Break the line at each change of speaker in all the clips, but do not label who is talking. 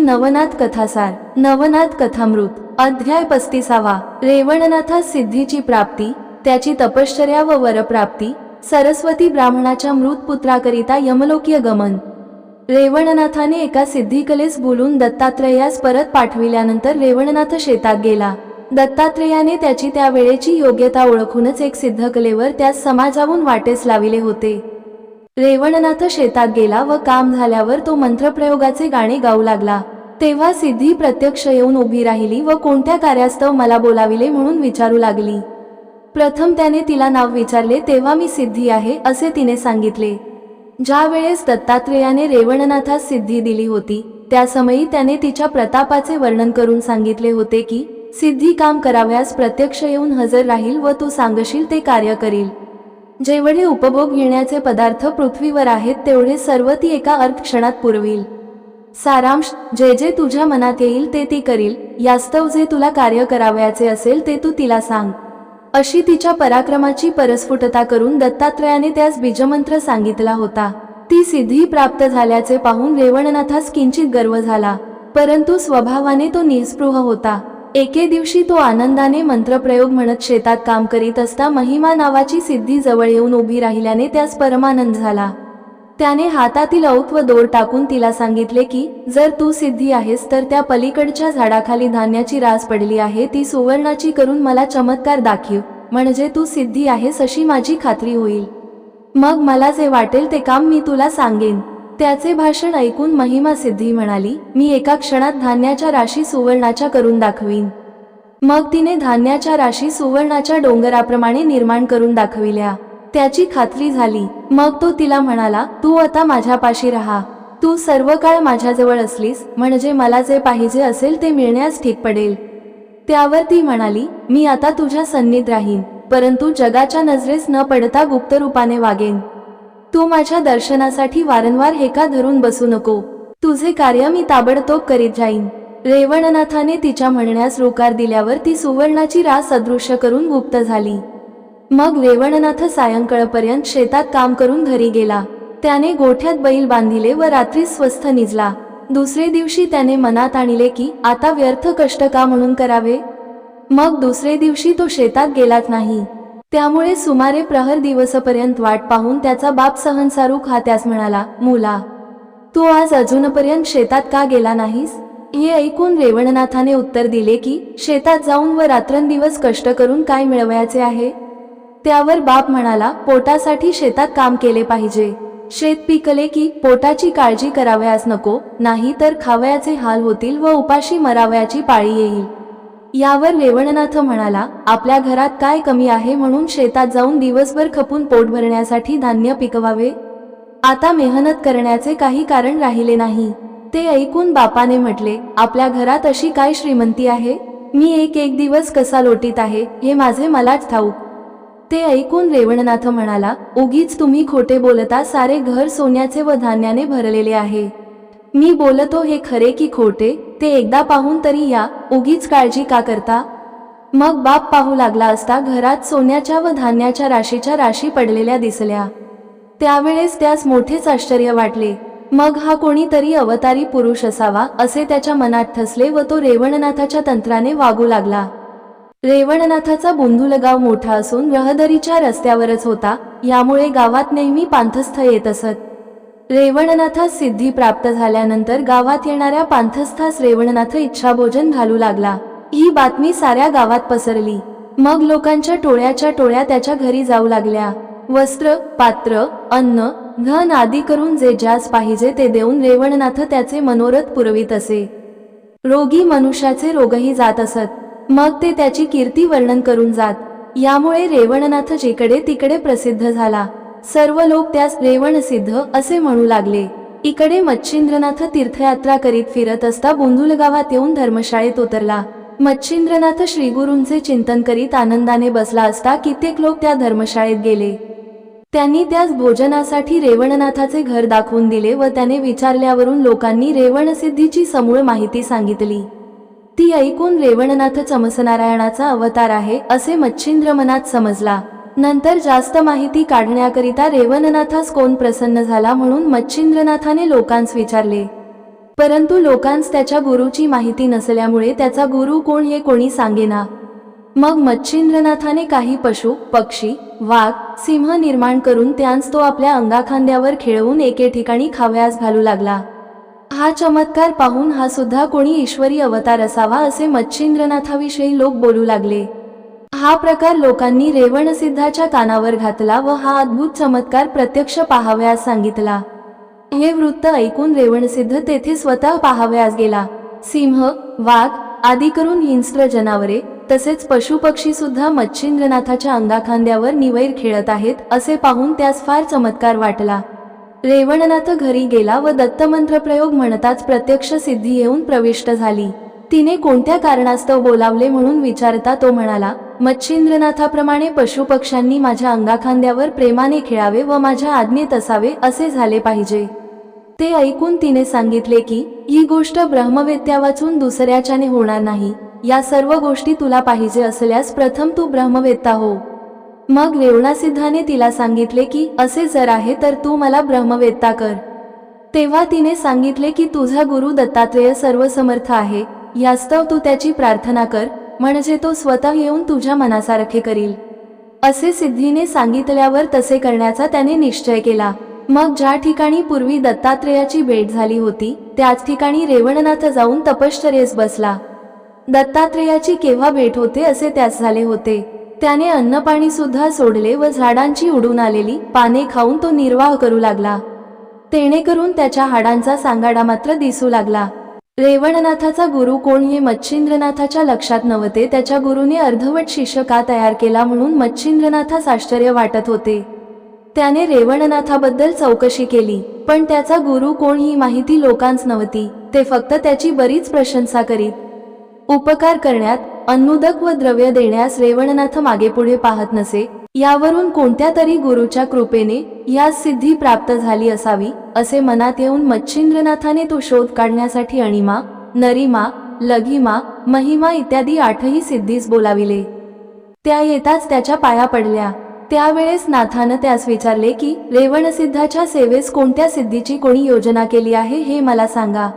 नवनाथ कथासार नवनाथ कथामृत अध्याय पस्तीसावा रेवणनाथास सिद्धीची प्राप्ती त्याची तपश्चर्या व वरप्राप्ती सरस्वती ब्राह्मणाच्या मृत पुत्राकरिता यमलोकीय गमन. रेवणनाथाने एका सिद्धिकलेस बोलून दत्तात्रेयास परत पाठविल्यानंतर रेवणनाथ शेतात गेला. दत्तात्रेयाने त्याची त्या वेळेची योग्यता ओळखूनच एक सिद्धकलेवर त्यास समाजावून वाटेस लाविले होते. रेवणनाथ शेतात गेला व काम झाल्यावर तो मंत्रप्रयोगाचे गाणे गाऊ लागला. तेव्हा सिद्धी प्रत्यक्ष येऊन उभी राहिली व कोणत्या कार्यास्तव मला बोलाविले म्हणून विचारू लागली. प्रथम त्याने तिला नाव विचारले तेव्हा मी सिद्धी आहे असे तिने सांगितले. ज्या वेळेस दत्तात्रेयाने रेवणनाथास सिद्धी दिली होती त्या समयी त्याने तिच्या प्रतापाचे वर्णन करून सांगितले होते की सिद्धी काम कराव्यास प्रत्यक्ष येऊन हजर राहील व तू सांगशील ते कार्य करील. जेवढे उपभोग घेण्याचे पदार्थ पृथ्वीवर आहेत तेवढे सर्व ती एका अर्थक्षणात पुरवील पुरविल. सारांश जे जे तुझ्या मनात येईल ते ती करील. यास्तव जे तुला कार्य करावयाचे असेल ते तू तिला सांग. अशी तिच्या पराक्रमाची परस्फुटता करून दत्तात्रयाने त्यास बीजमंत्र सांगितला होता. ती सिद्धी प्राप्त झाल्याचे पाहून रेवणनाथास किंचित गर्व झाला परंतु स्वभावाने तो निस्पृह होता. एके दिवशी तो आनंदाने मंत्रप्रयोग म्हणत शेतात काम करीत असता महिमा नावाची सिद्धी जवळ येऊन उभी राहिल्याने त्यास परमानंद झाला. त्याने हातातील औक व दोर टाकून तिला सांगितले की जर तू सिद्धी आहेस तर त्या पलीकडच्या झाडाखाली धान्याची रास पडली आहे ती सुवर्णाची करून मला चमत्कार दाखीव. म्हणजे तू सिद्धी आहेस अशी माझी खात्री होईल. मग मला जे वाटेल ते काम मी तुला सांगेन. त्याचे भाषण ऐकून महिमा सिद्धी म्हणाली मी एका क्षणात धान्याच्या राशी सुवर्णाच्या करून दाखवीन. मग तिने धान्याच्या राशी सुवर्णाच्या डोंगराप्रमाणे निर्माण करून दाखविल्या. त्याची खात्री झाली. मग तो तिला म्हणाला तू आता माझ्यापाशी राहा. तू सर्व काळ माझ्याजवळ असलीस म्हणजे मला जे पाहिजे असेल ते मिळण्यास ठीक पडेल. त्यावर ती म्हणाली मी आता तुझ्या सन्नीत राहीन परंतु जगाच्या नजरेस न पडता गुप्त रूपाने वागेन. तू माझ्या दर्शनासाठी वारंवार हेका धरून बसू नको. तुझे कार्य मी ताबडतोब करीत जाईन. रेवणनाथाने तिच्या म्हणण्यास रोकार दिल्यावर ती सुवर्णाची रास अदृश्य करून गुप्त झाली. मग रेवणनाथ सायंकाळपर्यंत शेतात काम करून घरी गेला. त्याने गोठ्यात बैल बांधिले व रात्री स्वस्थ निजला. दुसरे दिवशी त्याने मनात आणले की आता व्यर्थ कष्ट का म्हणून करावे मग दुसरे दिवशी तो शेतात गेलाच नाही. त्यामुळे सुमारे प्रहर दिवसपर्यंत वाट पाहून त्याचा बाप सहनसारू हा त्यास म्हणाला मुला तू आज अजूनपर्यंत शेतात का गेला नाहीस? हे ऐकून रेवणनाथाने उत्तर दिले की शेतात जाऊन व रात्रंदिवस कष्ट करून काय मिळवायचे आहे? त्यावर बाप म्हणाला पोटासाठी शेतात काम केले पाहिजे. शेत पिकले की पोटाची काळजी करावयास नको नाही तर खावयाचे हाल होतील व उपाशी मरावयाची पाळी येईल. यावर रेवणनाथ म्हणाला आपल्या घरात काय कमी आहे म्हणून शेतात जाऊन दिवसभर खपून पोट भरण्यासाठी धान्य पिकवावे? आता मेहनत करण्याचे काही कारण राहिले नाही. ते ऐकून बापाने म्हटले आपल्या घरात अशी काय श्रीमंती आहे? मी एक एक दिवस कसा लोटीत आहे हे माझे मलाच ठाऊक. ते ऐकून रेवणनाथ म्हणाला उगीच तुम्ही खोटे बोलता सारे घर सोन्याचे व धान्याने भरलेले आहे. मी बोलतो हे खरे की खोटे ते एकदा पाहून तरी या उगीच काळजी का करता? मग बाप पाहू लागला असता घरात सोन्याच्या व धान्याच्या राशीच्या राशी पडलेल्या दिसल्या. त्यावेळेस त्यास मोठेच आश्चर्य वाटले. मग हा कोणीतरी अवतारी पुरुष असावा असे त्याच्या मनात ठसले व तो रेवणनाथाच्या तंत्राने वागू लागला. रेवणनाथाचा बुंदुलगाव मोठा असून रहदरीच्या रस्त्यावरच होता यामुळे गावात नेहमी पांथस्थ येत असत. रेवणनाथास सिद्धी प्राप्त झाल्यानंतर गावात येणाऱ्या पांथस्थास रेवणनाथ इच्छाभोजन घालू लागला. ही बातमी साऱ्या गावात पसरली. मग लोकांच्या टोळ्याच्या टोळ्या त्याच्या घरी जाऊ लागल्या. वस्त्र पात्र अन्न धन आदी करून जे ज्यास पाहिजे ते देऊन रेवणनाथ त्याचे मनोरथ पुरवित असे. रोगी मनुष्याचे रोगही जात असत. मग ते त्याची कीर्ती वर्णन करून जात. यामुळे रेवणनाथ जिकडे तिकडे प्रसिद्ध झाला. सर्व लोक त्यास रेवणसिद्ध असे म्हणू लागले. इकडे मच्छिंद्रनाथ तीर्थयात्रा करीत फिरत असता बोंधुल गावात येऊन धर्मशाळेत उतरला. मच्छिंद्रनाथ श्रीगुरूंचे चिंतन करीत आनंदाने बसला असता कित्येक लोक त्या धर्मशाळेत गेले. त्यांनी त्यास भोजनासाठी रेवणनाथाचे घर दाखवून दिले व त्याने विचारल्यावरून लोकांनी रेवणसिद्धीची समूळ माहिती सांगितली. ती ऐकून रेवणनाथ चमसनारायणाचा अवतार आहे असे मच्छिंद्र मनात समजला. नंतर जास्त माहिती काढण्याकरिता रेवणनाथास कोण प्रसन्न झाला म्हणून मच्छिंद्रनाथाने लोकांस विचारले. परंतु लोकांस त्याच्या गुरुची माहिती नसल्यामुळे त्याचा गुरु कोण हे कोणी सांगेना. मग मच्छिंद्रनाथाने काही पशु पक्षी वाघ सिंह निर्माण करून त्यांस तो आपल्या अंगाखांद्यावर खेळवून एके ठिकाणी खाव्यास घालू लागला. हा चमत्कार पाहून हा सुद्धा कोणी ईश्वरी अवतार असावा असे मच्छिंद्रनाथाविषयी लोक बोलू लागले. हा प्रकार लोकांनी रेवणसिद्धाच्या कानावर घातला व हा अद्भुत चमत्कार प्रत्यक्ष पाहावयास सांगितला. हे वृत्त ऐकून रेवणसिद्ध तेथे स्वतः पाहावयास गेला. सिंह वाघ आदी करून हिंस्त्र जनावरे तसेच पशुपक्षी सुद्धा मच्छिंद्रनाथाच्या अंगाखांद्यावर निवैर खेळत आहेत असे पाहून त्यास फार चमत्कार वाटला. रेवणनाथ घरी गेला व दत्तमंत्र प्रयोग म्हणताच प्रत्यक्ष सिद्धी येऊन प्रविष्ट झाली. तिने कोणत्या कारणास्तव बोलावले म्हणून विचारता तो म्हणाला मच्छिंद्रनाथाप्रमाणे पशुपक्ष्यांनी माझ्या अंगाखांद्यावर प्रेमाने खेळावे व माझ्या आज्ञेत असावे असे झाले पाहिजे. ते ऐकून तिने सांगितले की ही गोष्ट ब्रह्मवेत्या वाचून दुसऱ्याच्याने होणार नाही. या सर्व गोष्टी तुला पाहिजे असल्यास प्रथम तू ब्रह्मवेत्ता हो. मग रेवणासिद्धाने तिला सांगितले की असे जर आहे तर तू मला ब्रह्मवेत्ता कर. तेव्हा तिने सांगितले की तुझा गुरु दत्तात्रेय सर्वसमर्थ आहे. यास्तव तू त्याची प्रार्थना कर म्हणजे तो स्वतः येऊन तुझ्या मनासारखे करील. असे सिद्धीने सांगितल्यावर तसे करण्याचा त्याने निश्चय केला. मग ज्या ठिकाणी पूर्वी दत्तात्रेयाची भेट झाली होती त्याच ठिकाणी रेवणनाथ जाऊन तपश्चर्येस बसला. दत्तात्रेयाची केव्हा भेट होते असे त्यास झाले होते. त्याने अन्नपाणी सुद्धा सोडले व झाडांची उडून आलेली पाने खाऊन तो निर्वाह करू लागला. तेणेकरून त्याच्या हाडांचा सांगाडा मात्र दिसू लागला. रेवणनाथाचा गुरु कोण हे मच्छिंद्रनाथाच्या लक्षात नव्हते. त्याच्या गुरुने अर्धवट शिष्य का तयार केला म्हणून मच्छिंद्रनाथास आश्चर्य वाटत होते. त्याने रेवणनाथाबद्दल चौकशी केली पण त्याचा गुरु कोण ही माहिती लोकांच नव्हती ते फक्त त्याची बरीच प्रशंसा करीत. उपकार करण्यात अन्नुदक व द्रव्य देण्यास रेवणनाथ मागेपुढे पाहत नसे यावरून कोणत्या तरी गुरुच्या कृपेने या सिद्धी प्राप्त झाली असावी. असे मनात येऊन मच्छिंद्रनाथाने तो शोध काढण्यासाठी अणिमा नरिमा लघिमा महिमा इत्यादी आठही सिद्धीस बोलाविले. त्या येताच त्याच्या पाया पडल्या. त्यावेळेस नाथानं त्यास विचारले की रेवणसिद्धाच्या सेवेस कोणत्या सिद्धीची कोणी योजना केली आहे हे मला सांगा.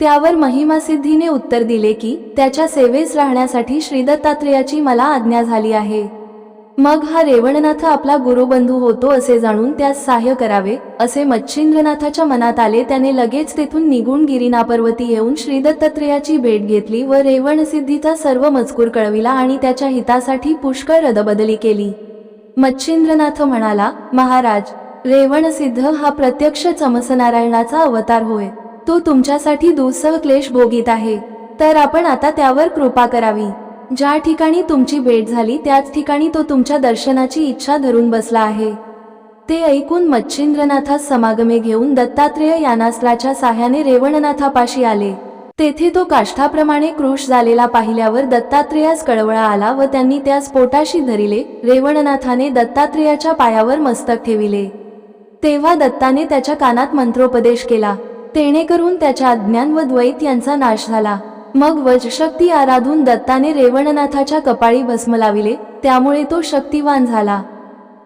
त्यावर महिमा सिद्धीने उत्तर दिले की त्याच्या सेवेस राहण्यासाठी श्रीदत्तात्रेयाची मला आज्ञा झाली आहे. मग हा रेवणनाथ आपला गुरुबंधू होतो असे जाणून त्यास सहाय्य करावे असे मच्छिंद्रनाथाच्या मनात आले त्याने लगेच तेथून निघून गिरिनापर्वती येऊन श्रीदत्तात्रेयाची भेट घेतली व रेवणसिद्धीचा सर्व मजकूर कळविला आणि त्याच्या हितासाठी पुष्कळ रदबदली केली. मच्छिंद्रनाथ म्हणाला महाराज रेवणसिद्ध हा प्रत्यक्ष चमसनारायणाचा अवतार होय. तो तुमच्यासाठी दुःसह क्लेश भोगीत आहे. तर आपण आता त्यावर कृपा करावी. ज्या ठिकाणी तुमची भेट झाली त्याच ठिकाणी तो तुमच्या दर्शनाची इच्छा धरून बसला आहे. ते ऐकून मच्छिंद्रनाथास समागमे घेऊन दत्तात्रेय यानास्त्राच्या साह्याने रेवणनाथापाशी आले. तेथे तो काष्ठाप्रमाणे क्रूश झालेला पाहिल्यावर दत्तात्रेयास कळवळा आला व त्यांनी त्यास पोटाशी धरिले रेवणनाथाने दत्तात्रेयाच्या पायावर मस्तक ठेविले. तेव्हा दत्ताने त्याच्या कानात मंत्रोपदेश केला. तेणेकरून त्याच्या अज्ञान व द्वैत यांचा नाश झाला. मग वजशक्ती आराधून दत्ताने रेवणनाथाच्या कपाळी भस्म लाविले त्यामुळे तो शक्तिवान झाला.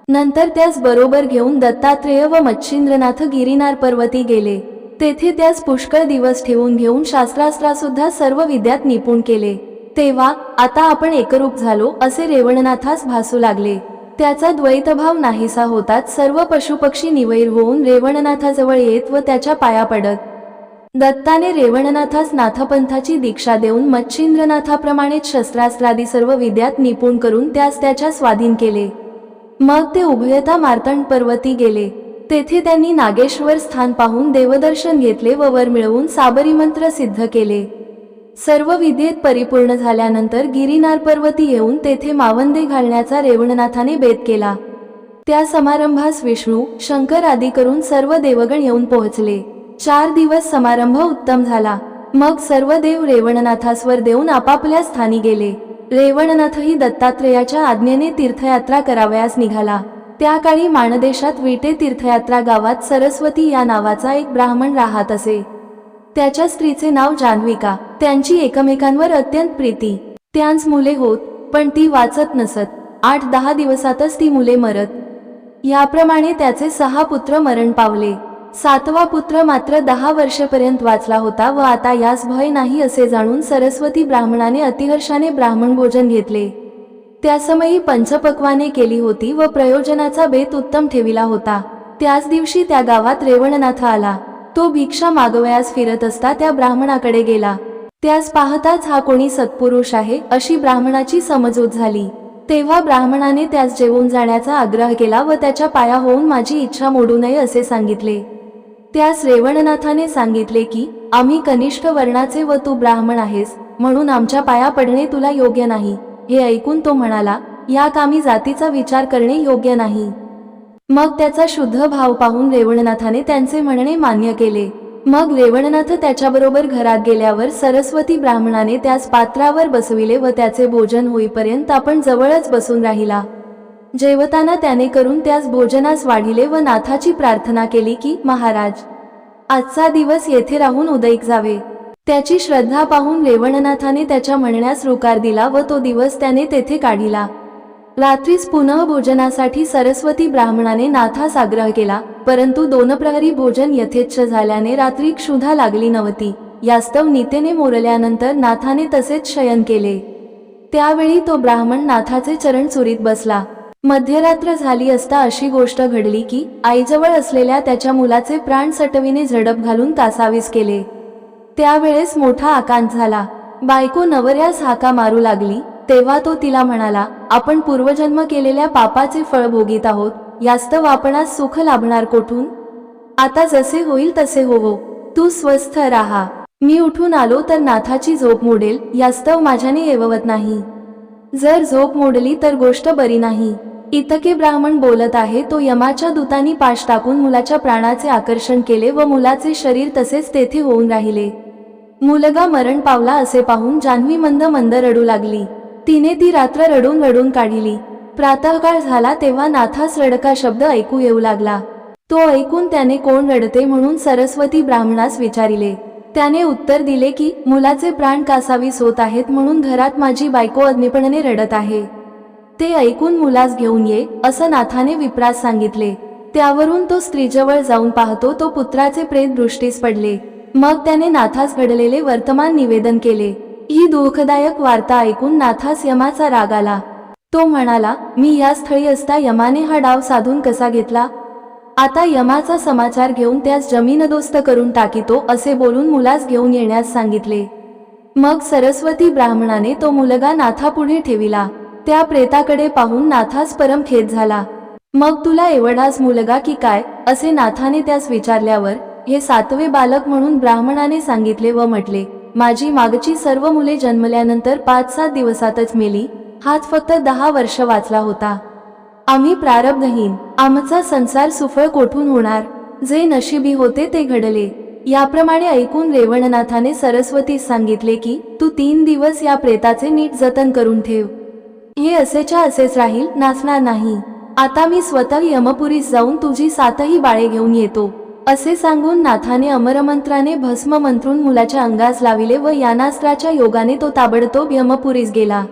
नंतर त्यास बरोबर घेऊन दत्तात्रेय व मच्छिंद्रनाथ गिरीनार पर्वती गेले. तेथे त्यास पुष्कळ दिवस ठेवून घेऊन शास्त्रास्त्रासुद्धा सर्व विद्यात निपुण केले. तेव्हा आता आपण एकरूप झालो असे रेवणनाथास भासू लागले. त्याचा द्वैतभाव नाहीसा होताच सर्व पशुपक्षी निवैर होऊन रेवणनाथाजवळ येत व त्याच्या पाया पडत. दत्ताने रेवणनाथास नाथपंथाची दीक्षा देऊन मच्छिंद्रनाथाप्रमाणेच शस्त्रास्त्रादी सर्व विद्यात निपुण करून त्यास त्याच्या स्वाधीन केले. मग ते उभयता मार्तंड पर्वती गेले. तेथे त्यांनी नागेश्वर स्थान पाहून देवदर्शन घेतले व वर मिळवून साबरी मंत्र सिद्ध केले. सर्व विद्येत परिपूर्ण झाल्यानंतर गिरीनार पर्वती येऊन तेथे मावंदे घालण्याचा रेवणनाथाने बेत केला. त्या समारंभास विष्णू शंकर आदी करून सर्व देवगण येऊन पोहोचले. चार दिवस समारंभ उत्तम झाला. मग सर्व देव रेवणनाथासवर देऊन आपापल्या स्थानी गेले. रेवणनाथही दत्तात्रेयाच्या आज्ञेने तीर्थयात्रा करावयास निघाला. त्या काळी माणदेशात विटे तीर्थयात्रा गावात सरस्वती या नावाचा एक ब्राह्मण राहत असे. त्याच्या स्त्रीचे नाव जान्हविका त्यांची एकमेकांवर अत्यंत प्रीती. त्यांच मुले होत पण ती वाचत नसत. आठ दहा दिवसातच ती मुले मरत. याप्रमाणे त्याचे सहा पुत्र मरण पावले. सातवा पुत्र मात्र दहा वर्षपर्यंत वाचला होता व आता यास भय नाही असे जाणून सरस्वती ब्राह्मणाने अतिहर्षाने ब्राह्मण भोजन घेतले. त्यासमयी पंचपक्वाने केली होती व प्रयोजनाचा बेत उत्तम ठेविला होता. त्याच दिवशी त्या गावात रेवणनाथ आला. तो भिक्षा मागवयास फिरत असता त्या ब्राह्मणाकडे गेला. त्यास पाहताच हा कोणी सत्पुरुष आहे अशी ब्राह्मणाची समजूत झाली. तेव्हा ब्राह्मणाने त्यास जेवून जाण्याचा आग्रह केला व त्याच्या पाया होऊन माझी इच्छा मोडू नये असे सांगितले. त्यास रेवणनाथाने सांगितले की आम्ही कनिष्ठ वर्णाचे व तू ब्राह्मण आहेस म्हणून आमच्या पाया पडणे तुला योग्य नाही. हे ऐकून तो म्हणाला या कामी जातीचा विचार करणे योग्य नाही. मग त्याचा शुद्ध भाव पाहून रेवणनाथाने त्यांचे म्हणणे मान्य केले. मग रेवणनाथ त्याच्याबरोबर घरात गेल्यावर सरस्वती ब्राह्मणाने त्यास पात्रावर बसविले व त्याचे भोजन होईपर्यंत आपण जवळच बसून राहिला. जेवताना त्याने करून त्यास भोजनास वाढिले व नाथाची प्रार्थना केली की महाराज आजचा दिवस येथे राहून उदयिक जावे. त्याची श्रद्धा पाहून रेवणनाथाने त्याच्या म्हणण्यास रुकार दिला व तो दिवस त्याने तेथे काढिला. रात्रीस पुनः भोजनासाठी सरस्वती ब्राह्मणाने नाथास आग्रह केला परंतु दोन प्रहरी भोजन यथेच्छ झाल्याने रात्री क्षुधा लागली नव्हती. यास्तव नीतेने मोरल्यानंतर नाथाने तसेच शयन केले. त्यावेळी तो ब्राह्मण नाथाचे चरण चुरीत बसला. मध्यरात्र झाली असता अशी गोष्ट घडली की आईजवळ असलेल्या त्याच्या मुलाचे प्राण सटविने झडप घालून तासावीस केले. त्यावेळेस मोठा आकांत झाला. बायको नवऱ्यास हाका मारू लागली. तेव्हा तो तिला म्हणाला आपण पूर्वजन्म केलेल्या पापाचे फळ भोगीत आहोत. यास्तव आपणास सुख लाभणार कोठून? आता जसे होईल तसे होवो. तू स्वस्थ राहा. मी उठून आलो तर नाथाची झोप मोडेल. यास्तव माझ्याने येववत नाही. जर झोप मोडली तर गोष्ट बरी नाही. इतके ब्राह्मण बोलत आहे तो यमाच्या दूतांनी पाश टाकून मुलाच्या प्राणाचे आकर्षण केले व मुलाचे शरीर तसेच तेथे होऊन राहिले. मुलगा मरण पावला असे पाहून जान्हवी मंद मंद रडू लागली. तिने ती रात्र रडून रडून काढली. प्रातःकाळ झाला तेव्हा नाथास रडका शब्द ऐकू येऊ लागला. तो ऐकून त्याने कोण रडते म्हणून सरस्वती ब्राह्मणास विचारिले. त्याने उत्तर दिले की मुलाचे प्राण कासावीस होत आहेत म्हणून घरात माझी बायको अग्निपणाने रडत आहे. ते ऐकून मुलास घेऊन ये असं नाथाने विप्रास सांगितले. त्यावरून तो स्त्रीजवळ जाऊन पाहतो तो पुत्राचे प्रेत दृष्टीस पडले. मग त्याने नाथास घडलेले वर्तमान निवेदन केले. ही दुःखदायक वार्ता ऐकून नाथास यमाचा राग आला. तो म्हणाला मी या स्थळी असता यमाने हा डाव साधून कसा घेतला? आता यमाचा समाचार घेऊन त्यास जमीनदोस्त करून टाकीतो असे बोलून मुलास घेऊन येण्यास सांगितले. मग सरस्वती ब्राह्मणाने तो मुलगा नाथापुढे ठेविला. त्या प्रेताकडे पाहून नाथास परम खेद झाला. मग तुला एवढाच मुलगा की काय? असे नाथाने त्यास विचारल्यावर हे सातवे बालक म्हणून ब्राह्मणाने सांगितले व म्हटले माझी मागची सर्व मुले जन्मल्यानंतर पाच सात दिवसातच मेली हाच फक्त दहा वर्ष वाचला होता. आम्ही प्रारब्धहीन आमचा संसार सुफळ कोठून होणार? जे नशिबी होते ते घडले. याप्रमाणे ऐकून रेवणनाथाने सरस्वतीस सांगितले की तू तीन दिवस या प्रेताचे नीट जतन करून ठेव. हे असेच्या असेच राहील नाचणार नाही. आता मी स्वतः यमपुरीस जाऊन तुझी सातही बाळे घेऊन येतो. असे सांगून नाथाने अमरमंत्राने भस्म मंत्रून मुलाच्या अंगास लाविले व यानास्त्राच्या योगाने तो ताबडतोब यमपुरीस गेला.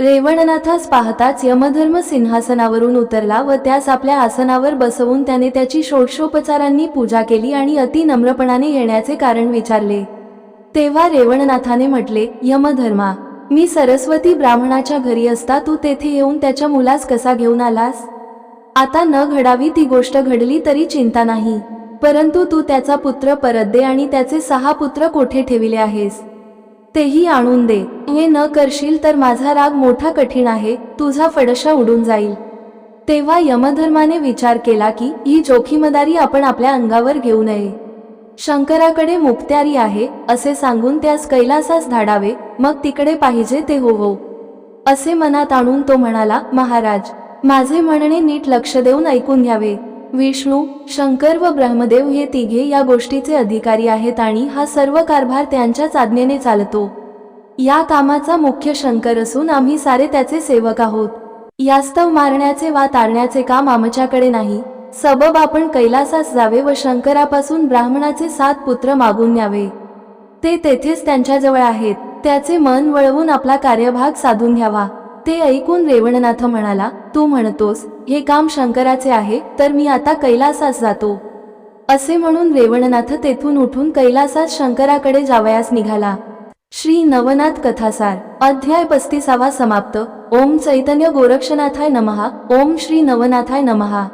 रेवणनाथास पाहताच यमधर्म सिंहासनावरून उतरला व त्यास आपल्या आसनावर बसवून त्याने त्याची षोडशोपचारांनी पूजा केली आणि अति नम्रपणाने येण्याचे कारण विचारले. तेव्हा रेवणनाथाने म्हटले यमधर्मा मी सरस्वती ब्राह्मणाच्या घरी असता तू तेथे येऊन त्याच्या मुलास कसा घेऊन आलास? आता न घडावी ती गोष्ट घडली तरी चिंता नाही. परंतु तू त्याचा पुत्र परत दे आणि त्याचे सहा पुत्र कोठे ठेविले आहेस? तेही आणून दे. हे न करशील तर माझा राग मोठा कठीण आहे. तुझा फडशा उडून जाईल. तेव्हा यमधर्माने विचार केला की ही जोखीमदारी आपण आपल्या अंगावर घेऊ नये. शंकराकडे मुक्त्यारी आहे असे सांगून त्यास कैलासास धाडावे मग तिकडे पाहिजे ते होवो असे मनात आणून तो म्हणाला महाराज माझे म्हणणे नीट लक्ष देऊन ऐकून घ्यावे. विष्णू शंकर व ब्रह्मदेव हे तिघे या गोष्टीचे अधिकारी आहेत आणि हा सर्व कारभार त्यांच्याच आज्ञेने चालतो. या कामाचा मुख्य शंकर असून आम्ही सारे त्याचे सेवक आहोत. यास्तव मारण्याचे वा तारण्याचे काम आमच्याकडे नाही. सबब आपण कैलासास जावे व शंकरापासून ब्राह्मणाचे सात पुत्र मागून न्यावे. ते तेथेच त्यांच्याजवळ आहेत. त्याचे मन वळवून आपला कार्यभाग साधून घ्यावा. ते ऐकून रेवणनाथ म्हणाला तू म्हणतोस हे काम शंकराचे आहे तर मी आता कैलासास जातो. असे म्हणून रेवणनाथ तेथून उठून कैलासास शंकराकडे जावयास निघाला. श्री नवनाथ कथासार अध्याय पस्तीसावा समाप्त. ओम चैतन्य गोरक्षनाथाय नमहा ओम श्री नवनाथाय नमहा